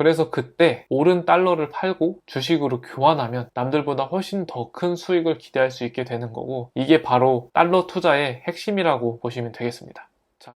그래서 그때 오른 달러를 팔고 주식으로 교환하면 남들보다 훨씬 더 큰 수익을 기대할 수 있게 되는 거고 이게 바로 달러 투자의 핵심이라고 보시면 되겠습니다. 자.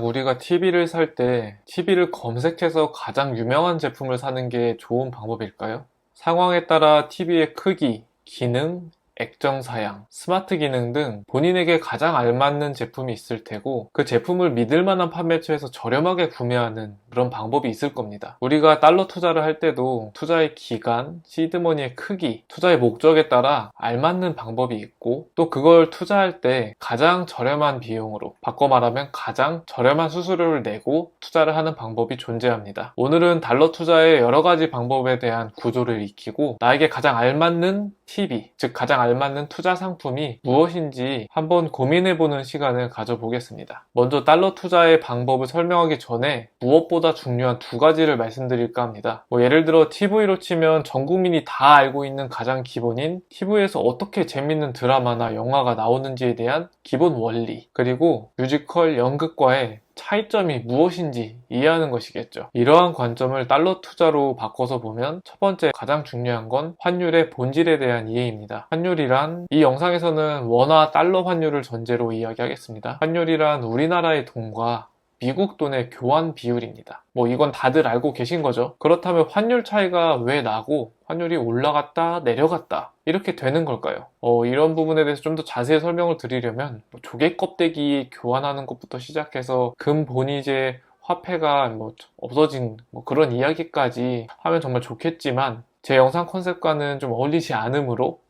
우리가 TV를 살 때 TV를 검색해서 가장 유명한 제품을 사는 게 좋은 방법일까요? 상황에 따라 TV의 크기, 기능, 액정 사양, 스마트 기능 등 본인에게 가장 알맞는 제품이 있을 테고 그 제품을 믿을 만한 판매처에서 저렴하게 구매하는 그런 방법이 있을 겁니다. 우리가 달러 투자를 할 때도 투자의 기간, 시드머니의 크기, 투자의 목적에 따라 알맞는 방법이 있고 또 그걸 투자할 때 가장 저렴한 비용으로 바꿔 말하면 가장 저렴한 수수료를 내고 투자를 하는 방법이 존재합니다. 오늘은 달러 투자의 여러 가지 방법에 대한 구조를 익히고 나에게 가장 알맞는 TV, 즉 가장 알맞는 투자 상품이 무엇인지 한번 고민해보는 시간을 가져보겠습니다. 먼저 달러 투자의 방법을 설명하기 전에 무엇보다 중요한 두 가지를 말씀드릴까 합니다. 뭐 예를 들어 TV로 치면 전 국민이 다 알고 있는 가장 기본인 TV에서 어떻게 재밌는 드라마나 영화가 나오는지에 대한 기본 원리, 그리고 뮤지컬, 연극과의 차이점이 무엇인지 이해하는 것이겠죠. 이러한 관점을 달러 투자로 바꿔서 보면 첫 번째 가장 중요한 건 환율의 본질에 대한 이해입니다. 환율이란 이 영상에서는 원화 달러 환율을 전제로 이야기하겠습니다. 환율이란 우리나라의 돈과 미국 돈의 교환 비율입니다. 뭐 이건 다들 알고 계신 거죠. 그렇다면 환율 차이가 왜 나고 환율이 올라갔다 내려갔다 이렇게 되는 걸까요? 어, 이런 부분에 대해서 좀 더 자세히 설명을 드리려면 뭐 조개 껍데기 교환하는 것부터 시작해서 금 본이제 화폐가 뭐 없어진 뭐 그런 이야기까지 하면 정말 좋겠지만 제 영상 컨셉과는 좀 어울리지 않으므로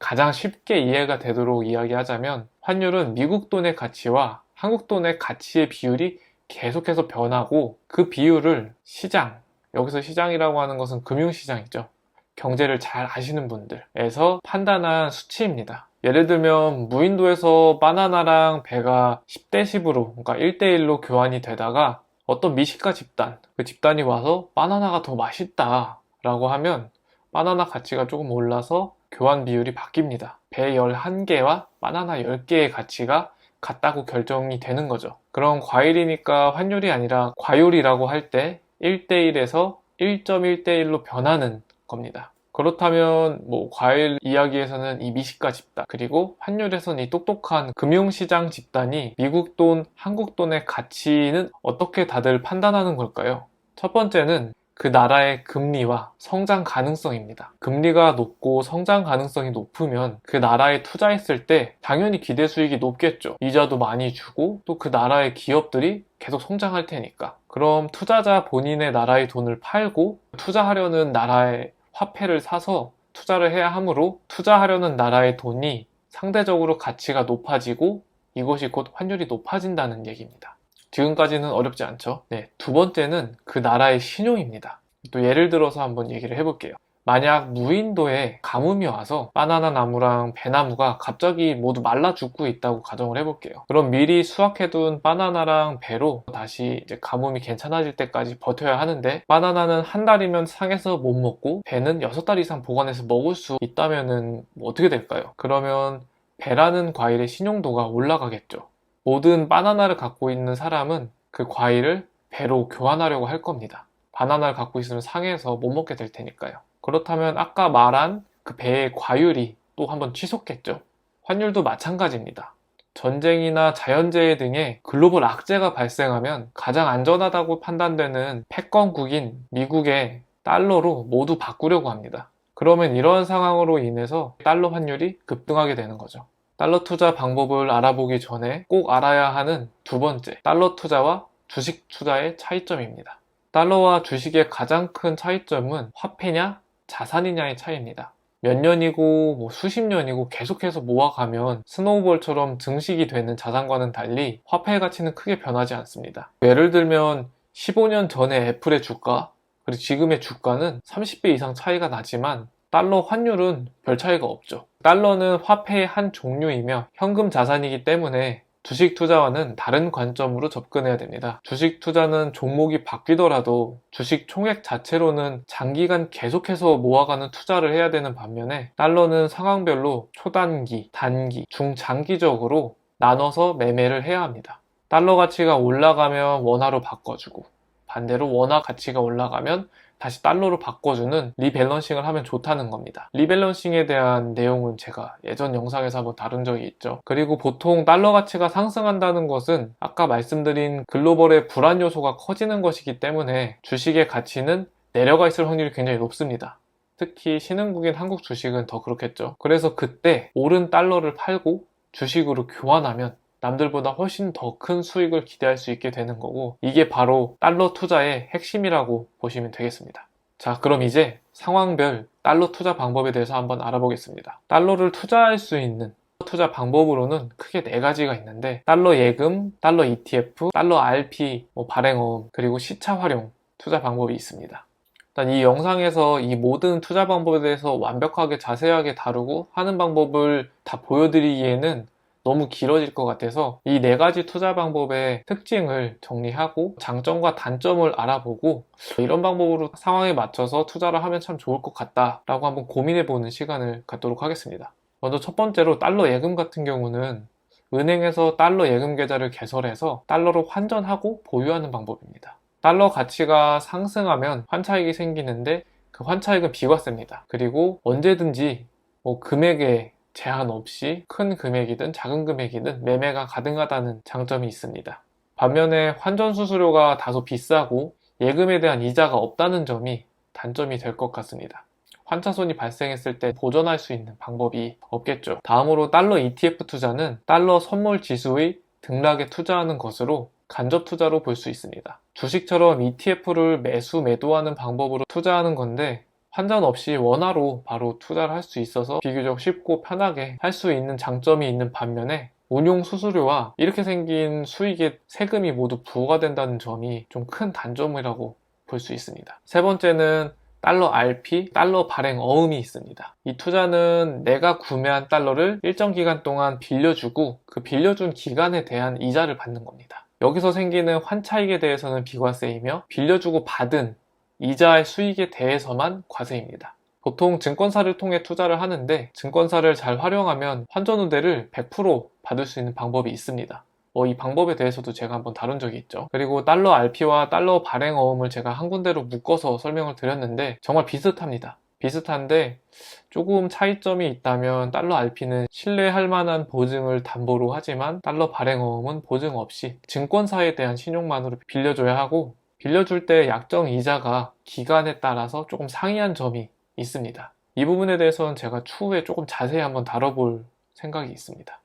가장 쉽게 이해가 되도록 이야기하자면 환율은 미국 돈의 가치와 한국 돈의 가치의 비율이 계속해서 변하고 그 비율을 시장, 여기서 시장이라고 하는 것은 금융시장이죠. 경제를 잘 아시는 분들에서 판단한 수치입니다. 예를 들면 무인도에서 바나나랑 배가 10대 10으로 그러니까 1대1로 교환이 되다가 어떤 미식가 집단, 그 집단이 와서 바나나가 더 맛있다 라고 하면 바나나 가치가 조금 올라서 교환 비율이 바뀝니다. 배 11개와 바나나 10개의 가치가 같다고 결정이 되는 거죠. 그럼 과일이니까 환율이 아니라 과율이라고 할 때 1대1에서 1.1대1로 변하는 겁니다. 그렇다면 뭐 과일 이야기에서는 이 미식가 집단 그리고 환율에서는 이 똑똑한 금융시장 집단이 미국 돈, 한국 돈의 가치는 어떻게 다들 판단하는 걸까요? 첫 번째는 그 나라의 금리와 성장 가능성입니다. 금리가 높고 성장 가능성이 높으면 그 나라에 투자했을 때 당연히 기대 수익이 높겠죠. 이자도 많이 주고 또 그 나라의 기업들이 계속 성장할 테니까. 그럼 투자자 본인의 나라의 돈을 팔고 투자하려는 나라의 화폐를 사서 투자를 해야 하므로 투자하려는 나라의 돈이 상대적으로 가치가 높아지고 이것이 곧 환율이 높아진다는 얘기입니다. 지금까지는 어렵지 않죠. 네, 두 번째는 그 나라의 신용입니다. 또 예를 들어서 한번 얘기를 해볼게요. 만약 무인도에 가뭄이 와서 바나나 나무랑 배나무가 갑자기 모두 말라 죽고 있다고 가정을 해볼게요. 그럼 미리 수확해둔 바나나랑 배로 다시 이제 가뭄이 괜찮아질 때까지 버텨야 하는데 바나나는 한 달이면 상해서 못 먹고 배는 여섯 달 이상 보관해서 먹을 수 있다면은 뭐 어떻게 될까요? 그러면 배라는 과일의 신용도가 올라가겠죠. 모든 바나나를 갖고 있는 사람은 그 과일을 배로 교환하려고 할 겁니다. 바나나를 갖고 있으면 상해서 못 먹게 될 테니까요. 그렇다면 아까 말한 그 배의 과율이 또 한번 취소겠죠. 환율도 마찬가지입니다. 전쟁이나 자연재해 등의 글로벌 악재가 발생하면 가장 안전하다고 판단되는 패권국인 미국의 달러로 모두 바꾸려고 합니다. 그러면 이런 상황으로 인해서 달러 환율이 급등하게 되는 거죠. 달러 투자 방법을 알아보기 전에 꼭 알아야 하는 두 번째, 달러 투자와 주식 투자의 차이점입니다. 달러와 주식의 가장 큰 차이점은 화폐냐, 자산이냐의 차이입니다. 몇 년이고 뭐 수십 년이고 계속해서 모아가면 스노우볼처럼 증식이 되는 자산과는 달리 화폐의 가치는 크게 변하지 않습니다. 예를 들면 15년 전에 애플의 주가 그리고 지금의 주가는 30배 이상 차이가 나지만 달러 환율은 별 차이가 없죠. 달러는 화폐의 한 종류이며 현금 자산이기 때문에 주식 투자와는 다른 관점으로 접근해야 됩니다. 주식 투자는 종목이 바뀌더라도 주식 총액 자체로는 장기간 계속해서 모아가는 투자를 해야 되는 반면에 달러는 상황별로 초단기, 단기, 중장기적으로 나눠서 매매를 해야 합니다. 달러 가치가 올라가면 원화로 바꿔주고 반대로 원화 가치가 올라가면 다시 달러로 바꿔주는 리밸런싱을 하면 좋다는 겁니다. 리밸런싱에 대한 내용은 제가 예전 영상에서 한번 다룬 적이 있죠. 그리고 보통 달러 가치가 상승한다는 것은 아까 말씀드린 글로벌의 불안 요소가 커지는 것이기 때문에 주식의 가치는 내려가 있을 확률이 굉장히 높습니다. 특히 신흥국인 한국 주식은 더 그렇겠죠. 그래서 그때 오른 달러를 팔고 주식으로 교환하면 남들보다 훨씬 더 큰 수익을 기대할 수 있게 되는 거고 이게 바로 달러 투자의 핵심이라고 보시면 되겠습니다. 자, 그럼 이제 상황별 달러 투자 방법에 대해서 한번 알아보겠습니다. 달러를 투자할 수 있는 투자 방법으로는 크게 네 가지가 있는데 달러 예금, 달러 ETF, 달러 RP, 뭐 발행어음, 그리고 시차 활용 투자 방법이 있습니다. 일단 이 영상에서 이 모든 투자 방법에 대해서 완벽하게 자세하게 다루고 하는 방법을 다 보여드리기에는 너무 길어질 것 같아서 이 네 가지 투자 방법의 특징을 정리하고 장점과 단점을 알아보고 이런 방법으로 상황에 맞춰서 투자를 하면 참 좋을 것 같다라고 한번 고민해 보는 시간을 갖도록 하겠습니다. 먼저 첫 번째로 달러 예금 같은 경우는 은행에서 달러 예금 계좌를 개설해서 달러로 환전하고 보유하는 방법입니다. 달러 가치가 상승하면 환차익이 생기는데 그 환차익은 비과세입니다. 그리고 언제든지 뭐 금액에 제한 없이 큰 금액이든 작은 금액이든 매매가 가능하다는 장점이 있습니다. 반면에 환전 수수료가 다소 비싸고 예금에 대한 이자가 없다는 점이 단점이 될 것 같습니다. 환차손이 발생했을 때 보전할 수 있는 방법이 없겠죠. 다음으로 달러 ETF 투자는 달러 선물 지수의 등락에 투자하는 것으로 간접 투자로 볼 수 있습니다. 주식처럼 ETF를 매수 매도하는 방법으로 투자하는 건데 환전 없이 원화로 바로 투자를 할 수 있어서 비교적 쉽고 편하게 할 수 있는 장점이 있는 반면에 운용 수수료와 이렇게 생긴 수익에 세금이 모두 부과가 된다는 점이 좀 큰 단점이라고 볼 수 있습니다. 세 번째는 달러 RP, 달러 발행 어음이 있습니다. 이 투자는 내가 구매한 달러를 일정 기간 동안 빌려주고 그 빌려준 기간에 대한 이자를 받는 겁니다. 여기서 생기는 환차익에 대해서는 비과세이며 빌려주고 받은 이자의 수익에 대해서만 과세입니다. 보통 증권사를 통해 투자를 하는데 증권사를 잘 활용하면 환전 우대를 100% 받을 수 있는 방법이 있습니다. 어, 이 방법에 대해서도 제가 한번 다룬 적이 있죠. 그리고 달러 RP와 달러 발행 어음을 제가 한 군데로 묶어서 설명을 드렸는데 정말 비슷합니다. 비슷한데 조금 차이점이 있다면 달러 RP는 신뢰할 만한 보증을 담보로 하지만 달러 발행 어음은 보증 없이 증권사에 대한 신용만으로 빌려줘야 하고 빌려줄 때 약정 이자가 기간에 따라서 조금 상이한 점이 있습니다. 이 부분에 대해서는 제가 추후에 조금 자세히 한번 다뤄볼 생각이 있습니다.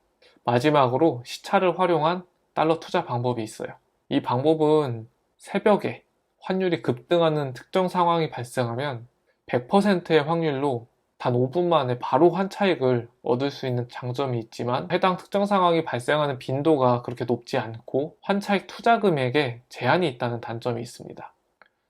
마지막으로 시차를 활용한 달러 투자 방법이 있어요. 이 방법은 새벽에 환율이 급등하는 특정 상황이 발생하면 100%의 확률로 단 5분 만에 바로 환차익을 얻을 수 있는 장점이 있지만 해당 특정 상황이 발생하는 빈도가 그렇게 높지 않고 환차익 투자 금액에 제한이 있다는 단점이 있습니다.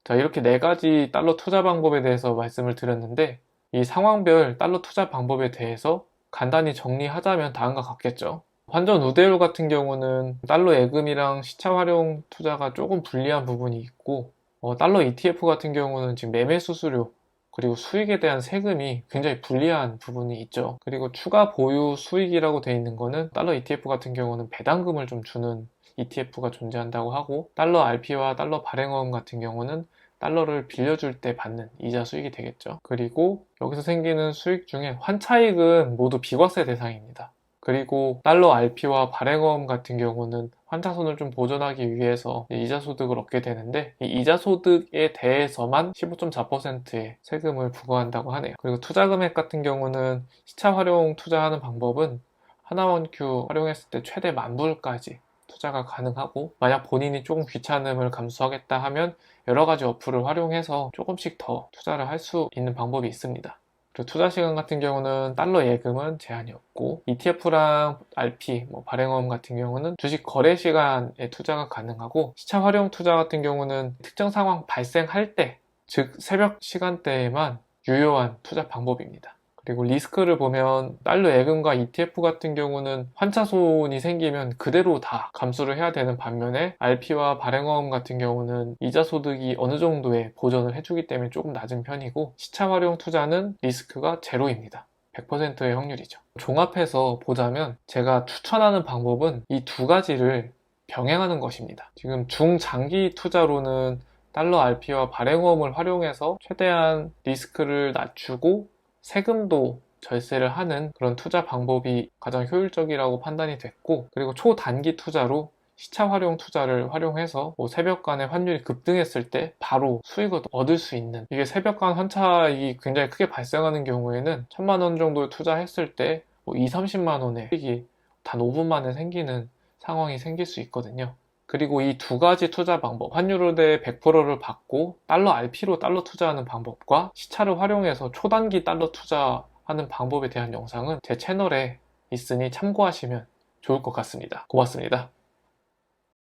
자, 이렇게 네 가지 달러 투자 방법에 대해서 말씀을 드렸는데 이 상황별 달러 투자 방법에 대해서 간단히 정리하자면 다음과 같겠죠. 환전 우대율 같은 경우는 달러 예금이랑 시차 활용 투자가 조금 불리한 부분이 있고 어, 달러 ETF 같은 경우는 지금 매매 수수료 그리고 수익에 대한 세금이 굉장히 불리한 부분이 있죠. 그리고 추가 보유 수익이라고 되어 있는 거는 달러 ETF 같은 경우는 배당금을 좀 주는 ETF가 존재한다고 하고 달러 RP와 달러 발행어음 같은 경우는 달러를 빌려줄 때 받는 이자 수익이 되겠죠. 그리고 여기서 생기는 수익 중에 환차익은 모두 비과세 대상입니다. 그리고 달러 RP와 발행어음 같은 경우는 환차손을 좀 보존하기 위해서 이자 소득을 얻게 되는데 이 이자 소득에 대해서만 15.4%의 세금을 부과한다고 하네요. 그리고 투자 금액 같은 경우는 시차 활용 투자하는 방법은 하나원큐 활용했을 때 최대 만 불까지 투자가 가능하고 만약 본인이 조금 귀찮음을 감수하겠다 하면 여러 가지 어플을 활용해서 조금씩 더 투자를 할 수 있는 방법이 있습니다. 그리고 투자 시간 같은 경우는 달러 예금은 제한이 없고 ETF랑 RP, 뭐 발행어음 같은 경우는 주식 거래 시간에 투자가 가능하고 시차 활용 투자 같은 경우는 특정 상황 발생할 때, 즉 새벽 시간대에만 유효한 투자 방법입니다. 그리고 리스크를 보면 달러 예금과 ETF 같은 경우는 환차 손이 생기면 그대로 다 감수를 해야 되는 반면에 RP와 발행어음 같은 경우는 이자 소득이 어느 정도의 보전을 해주기 때문에 조금 낮은 편이고 시차 활용 투자는 리스크가 제로입니다. 100%의 확률이죠. 종합해서 보자면 제가 추천하는 방법은 이 두 가지를 병행하는 것입니다. 지금 중장기 투자로는 달러 RP와 발행어음을 활용해서 최대한 리스크를 낮추고 세금도 절세를 하는 그런 투자 방법이 가장 효율적이라고 판단이 됐고 그리고 초단기 투자로 시차 활용 투자를 활용해서 뭐 새벽간에 환율이 급등했을 때 바로 수익을 얻을 수 있는 이게 새벽간 환차익이 굉장히 크게 발생하는 경우에는 천만 원 정도 투자했을 때뭐 2, 30만 원의 수익이 단 5분 만에 생기는 상황이 생길 수 있거든요. 그리고 이 두 가지 투자 방법, 환율에 100%를 받고 달러 RP로 달러 투자하는 방법과 시차를 활용해서 초단기 달러 투자하는 방법에 대한 영상은 제 채널에 있으니 참고하시면 좋을 것 같습니다. 고맙습니다.